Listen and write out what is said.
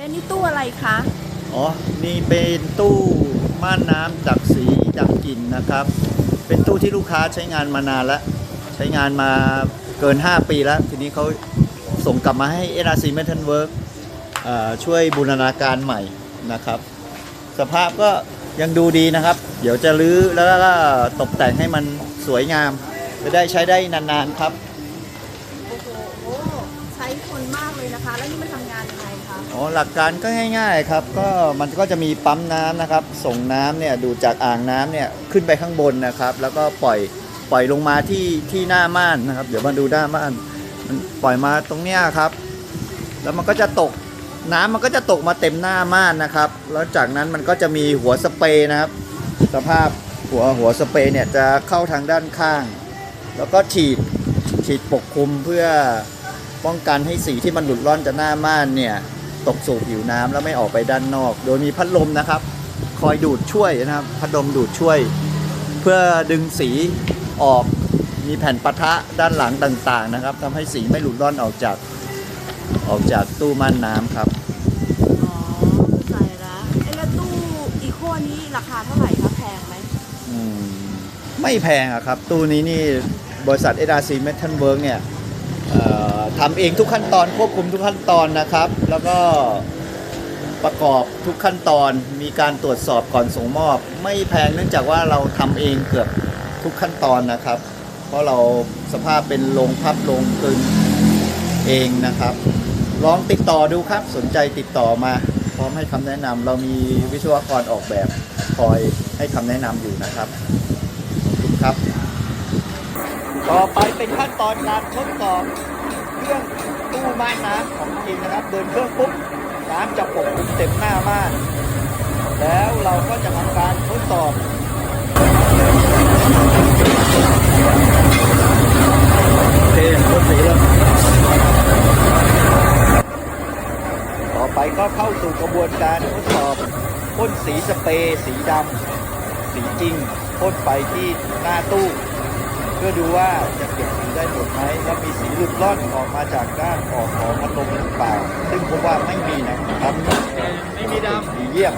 อ๊ะนี่ตู้อะไรคะ อ๋อ นี่เป็นตู้ม่านน้ำจากสีจากกลิ่นนะครับ เป็นตู้ที่ลูกค้าใช้งานมานานแล้วใช้งานมาเกิน 5 ปีแล้ว ทีนี้เขาส่งกลับมาให้ NRC Metal Work เอ่อช่วยบูรณาการใหม่นะครับ สภาพก็ยังดูดีนะครับ เดี๋ยวจะรื้อแล้วก็ตกแต่งให้มันสวยงาม จะได้ใช้ได้นานๆครับ โอ้โหโอ้ใช้คนมากเลยนะคะ แล้วนี่มันทำงานยังไงคะ อ๋อหลักการก็ง่ายๆครับก็มันก็จะมีปั๊มน้ำนะครับ ส่งน้ำเนี่ยดูดจากอ่างน้ำเนี่ยขึ้นไปข้างบนนะครับ แล้วก็ปล่อยปล่อยลงมาที่ที่หน้าม่านนะครับ เดี๋ยวมาดูหน้าม่านมันปล่อยมาตรงเนี้ยครับ แล้วมันก็จะตกน้ำมันก็จะตกมาเต็มหน้าม่านนะครับ แล้วจากนั้นมันก็จะมีหัวสเปรย์นะครับ สภาพหัวหัวสเปรย์เนี่ยจะเข้าทางด้านข้าง แล้วก็ฉีดฉีดปกคลุมเพื่อป้องกันให้สีที่มันหลุดร่อนจากหน้าม่านเนี่ย ตกสู่ผิวน้ำแล้วไม่ออกไปด้านนอก โดยมีพัดลมนะครับ คอยดูดช่วยนะครับ พัดลมดูดช่วย เพื่อดึงสีออกมีแผ่นปะทะด้านหลังต่างๆนะครับทำให้สีไม่หลุดร่อนออกจากออกจากตู้ม่านน้ำครับอ๋อเข้าใจแล้วเอ๊ะแล้วตู้อีโคนี้ราคาเท่าไหร่คะแพงไหมอืมไม่แพงอะครับ ตู้นี้นี่บริษัท SRC Metal Work เนี่ยเอ่อ ทำเองทุกขั้นตอนควบคุมทุกขั้นตอนนะครับ แล้วก็ประกอบทุกขั้นตอนมีการตรวจสอบก่อนส่งมอบ ไม่แพงเนื่องจากว่าเราทำเองเกือบทุกขั้นตอนนะครับ เพราะเราสภาพเป็นโรงพับโรงกลึงเองนะครับ ลองติดต่อดูครับสนใจติดต่อมาพร้อมให้คำแนะนำเรามีวิศวกรออกแบบคอยให้คำแนะนำอยู่นะครับขอบคุณครับ ต่อไปเป็นขั้นตอนการทดสอบเครื่องตู้ม่านน้ำของจริงนะครับ เดินเครื่องปุ๊บน้ำจะปกคลุมเต็มหน้าม่านแล้วเราก็จะทำการทดสอบโอเคพ่นสีแล้วต่อไปก็เข้าสู่กระบวนการทดสอบพ่นสีสเปรย์สีดำสีจริงพ่นไปที่หน้าตู้ พื่อดูว่าจะเก็บสีได้หมดไหมแล้วมีสีหลุดล่อนออกมาจากด้านออกของพัดลมหรือเปล่า ซึ่งพบว่าไม่มีนะครับไม่มีดำสีเยี่ยม